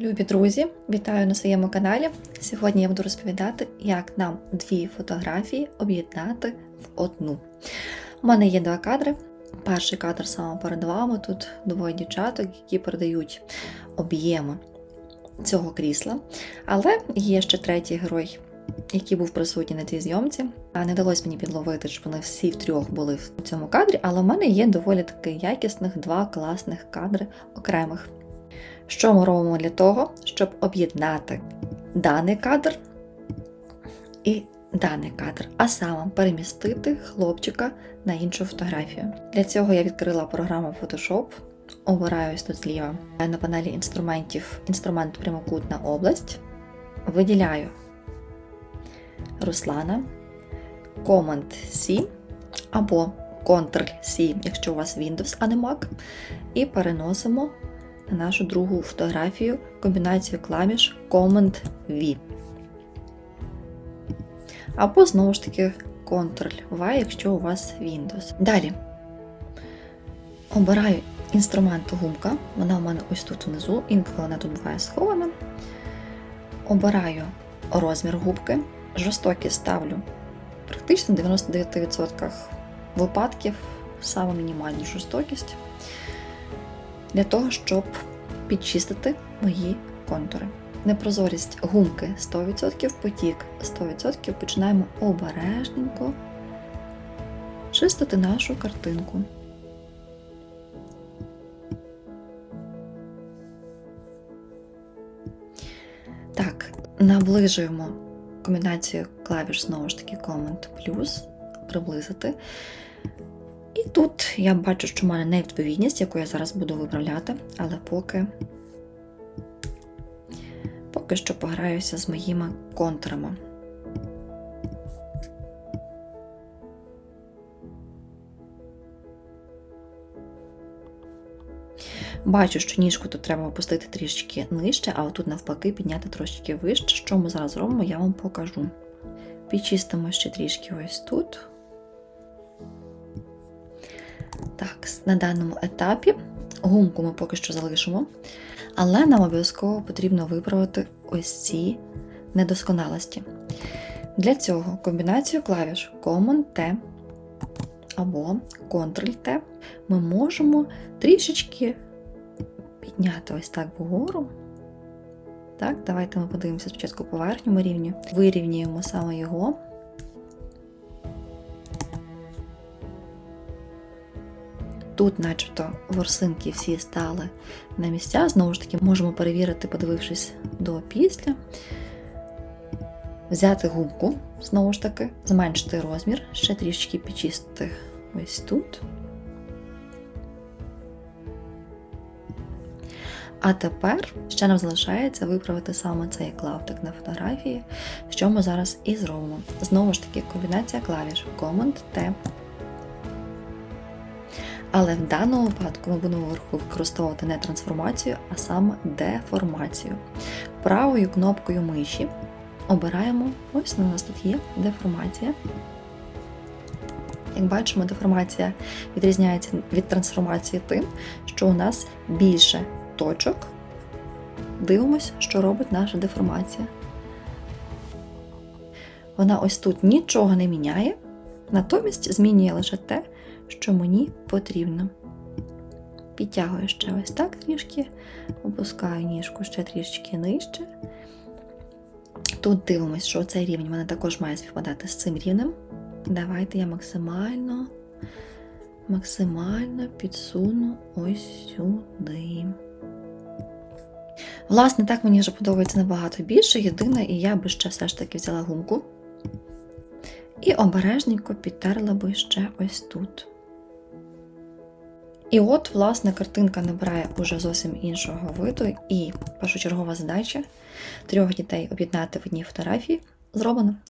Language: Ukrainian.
Любі друзі, вітаю на своєму каналі. Сьогодні я буду розповідати, як нам дві фотографії об'єднати в одну. У мене є два кадри. Перший кадр саме перед вами. Тут двоє дівчаток, які передають об'єми цього крісла. Але є ще третій герой, який був присутній на цій зйомці. А Не вдалося мені підловити, щоб вони всі втрьох були в цьому кадрі, але в мене є доволі таки якісних два класних кадри окремих. Що ми робимо для того, щоб об'єднати даний кадр і даний кадр, а саме перемістити хлопчика на іншу фотографію. Для цього я відкрила програму Photoshop, обираю ось тут зліва. На панелі інструментів інструмент прямокутна область, виділяю Руслана, Command-C або Ctrl-C, якщо у вас Windows, а не Mac, і переносимо на нашу другу фотографію комбінацію клавіш Command-V. Або знову ж таки Ctrl-V, якщо у вас Windows. Далі обираю інструмент гумка, вона у мене ось тут внизу, інколи вона тут буває схована. Обираю розмір губки, жорстокі ставлю практично в 99% випадків саме мінімальну жорстокість для того, щоб підчистити мої контури. Непрозорість гумки 100%, потік 100%. Починаємо обережненько чистити нашу картинку. Так, наближуємо комбінацію клавіш знову ж таки Command плюс, приблизити. І тут я бачу, що в мене невідповідність, яку я зараз буду виправляти, але поки поки що пограюся з моїми контурами. Бачу, що ніжку тут треба опустити трішки нижче, а отут навпаки підняти трошки вище. Що ми зараз робимо, я вам покажу. Підчистимо ще трішки ось тут. Так, на даному етапі гумку ми поки що залишимо, але нам обов'язково потрібно виправити ось ці недосконалості. Для цього комбінацію клавіш Command-T або Ctrl-T ми можемо трішечки підняти ось так вгору. Так, давайте ми подивимося спочатку по верхньому рівню, вирівнюємо саме його. Тут, начебто, ворсинки всі стали на місця. Знову ж таки, можемо перевірити, подивившись до після. Взяти губку, знову ж таки, зменшити розмір, ще трішки підчистити ось тут. А тепер ще нам залишається виправити саме цей клаптик на фотографії, що ми зараз і зробимо. Знову ж таки, комбінація клавіш Command-T. Але в даному випадку ми будемо використовувати не трансформацію, а саме деформацію. Правою кнопкою миші обираємо, ось у нас тут є деформація. Як бачимо, деформація відрізняється від трансформації тим, що у нас більше точок. Дивимось, що робить наша деформація. Вона ось тут нічого не міняє, натомість змінює лише те, що мені потрібно. Підтягую ще ось так трішки, опускаю ніжку ще трішки нижче. Тут дивимось, що цей рівень в мене також має співпадати з цим рівнем. Давайте я максимально, максимально підсуну ось сюди. Власне, так мені вже подобається набагато більше. Єдине, і я би ще все ж таки взяла гумку і обережненько підтерла би ще ось тут. І от, власне, картинка набирає уже зовсім іншого виду, і першочергова задача трьох дітей об'єднати в одній фотографії зроблена.